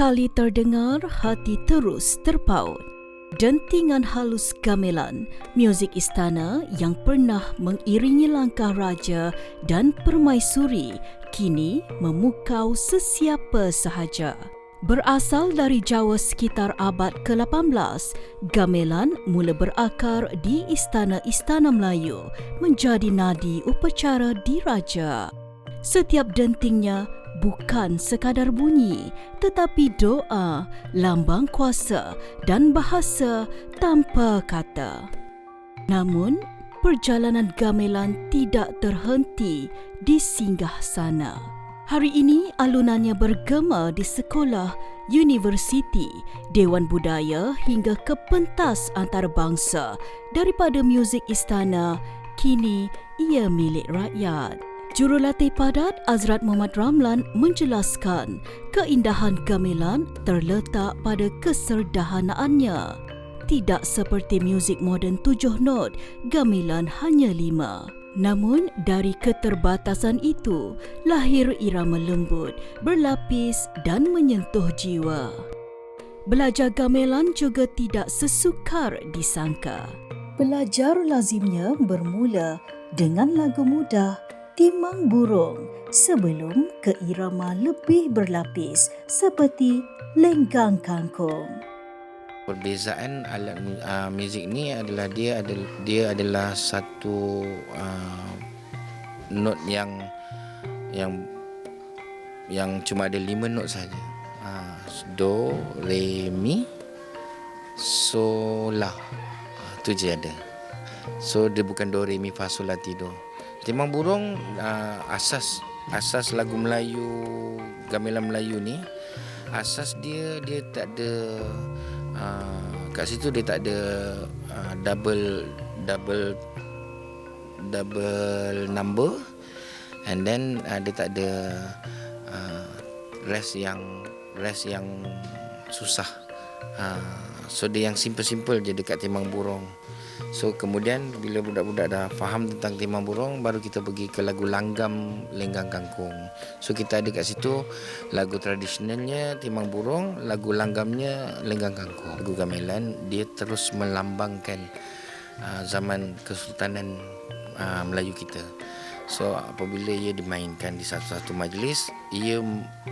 Sekali terdengar, hati terus terpaut. Dentingan halus gamelan, muzik istana yang pernah mengiringi langkah raja dan permaisuri kini memukau sesiapa sahaja. Berasal dari Jawa sekitar abad ke-18, gamelan mula berakar di istana-istana Melayu menjadi nadi upacara diraja. Setiap dentingnya bukan sekadar bunyi tetapi doa, lambang kuasa dan bahasa tanpa kata. Namun, perjalanan gamelan tidak terhenti di singgah sana. Hari ini alunannya bergema di sekolah, universiti, dewan budaya hingga ke pentas antarabangsa daripada muzik istana kini ia milik rakyat. Jurulatih padat Azrat Muhammad Ramlan menjelaskan keindahan gamelan terletak pada keserdahanaannya. Tidak seperti muzik moden tujuh not, gamelan hanya lima. Namun dari keterbatasan itu, lahir irama lembut, berlapis dan menyentuh jiwa. Belajar gamelan juga tidak sesukar disangka. Belajar lazimnya bermula dengan lagu mudah timang burung sebelum ke irama lebih berlapis seperti lenggang kangkung. Perbezaan alat uh, muzik ni adalah dia adalah dia adalah satu uh, not yang yang yang cuma ada lima not saja. Uh, do, re, mi, so, la. Uh, tu je ada. So dia bukan do, re, mi, fa, sol, la, ti, do. Timang burung uh, asas asas lagu Melayu gamelan Melayu ni asas dia dia tak ada uh, kat situ dia tak ada uh, double double double number. And then uh, dia tak ada uh, rest yang rest yang susah. Uh, so dia yang simple-simple je dekat timang burung So kemudian bila budak-budak dah faham tentang timang burung baru kita pergi ke lagu langgam lenggang kangkung. So kita ada kat situ lagu tradisionalnya timang burung, lagu langgamnya lenggang kangkung. Lagu gamelan dia terus melambangkan uh, zaman kesultanan uh, Melayu kita. So apabila ia dimainkan di satu-satu majlis, ia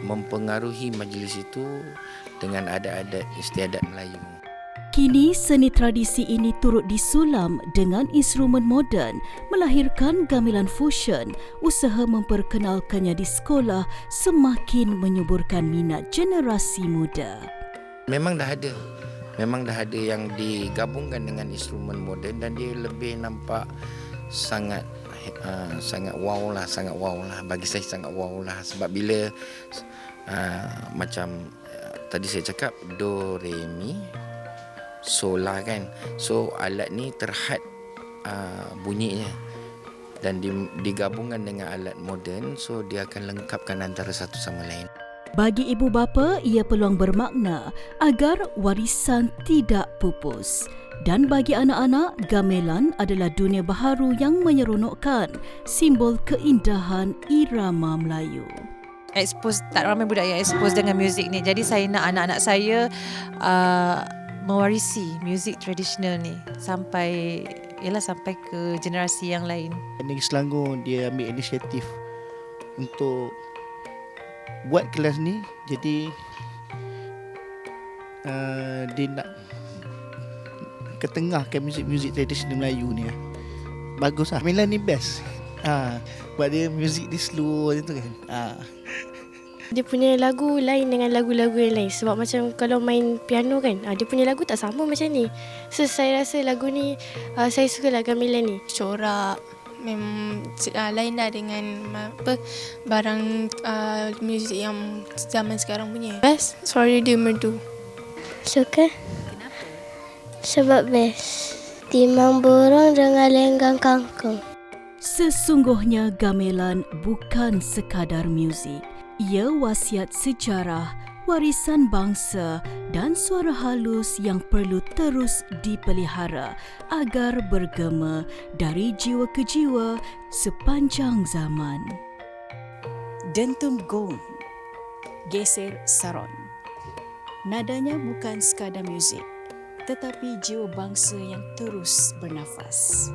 mempengaruhi majlis itu dengan adat-adat istiadat Melayu. Kini seni tradisi ini turut disulam dengan instrumen moden melahirkan gamelan fusion. Usaha memperkenalkannya di sekolah semakin menyuburkan minat generasi muda. Memang dah ada. Memang dah ada yang digabungkan dengan instrumen moden dan dia lebih nampak sangat uh, sangat wow lah, sangat wow lah. Bagi saya sangat wow lah sebab bila uh, macam uh, tadi saya cakap do re mi solar kan. So alat ni terhad uh, bunyinya. Dan digabungkan dengan alat moden so dia akan lengkapkan antara satu sama lain. Bagi ibu bapa ia peluang bermakna agar warisan tidak pupus. Dan bagi anak-anak gamelan adalah dunia baharu yang menyeronokkan simbol keindahan irama Melayu. Expose tak ramai budak yang expose dengan muzik ni. Jadi saya nak anak-anak saya uh, mewarisi muzik tradisional ni sampai ialah sampai ke generasi yang lain. Negeri Selangor dia ambil inisiatif untuk buat kelas ni jadi uh, dia nak ketengahkan muzik-muzik tradisional Melayu ni. Bagus lah. Milan ni best. Ha, buat dia muzik dia slow macam tu kan. Ha. Dia punya lagu lain dengan lagu-lagu yang lain Sebab macam kalau main piano kan uh, Dia punya lagu tak sama macam ni So saya rasa lagu ni uh, Saya suka lagu gamelan ni Corak Memang uh, lain dah dengan apa barang uh, muzik yang zaman sekarang punya. Best suara dia merdu. Suka. Kenapa? Sebab best. Timang burung dengan lenggang kangkung. Sesungguhnya gamelan bukan sekadar muzik. Ia wasiat sejarah, warisan bangsa dan suara halus yang perlu terus dipelihara agar bergema dari jiwa ke jiwa sepanjang zaman. Dentum gong, geser saron. Nadanya bukan sekadar muzik, tetapi jiwa bangsa yang terus bernafas.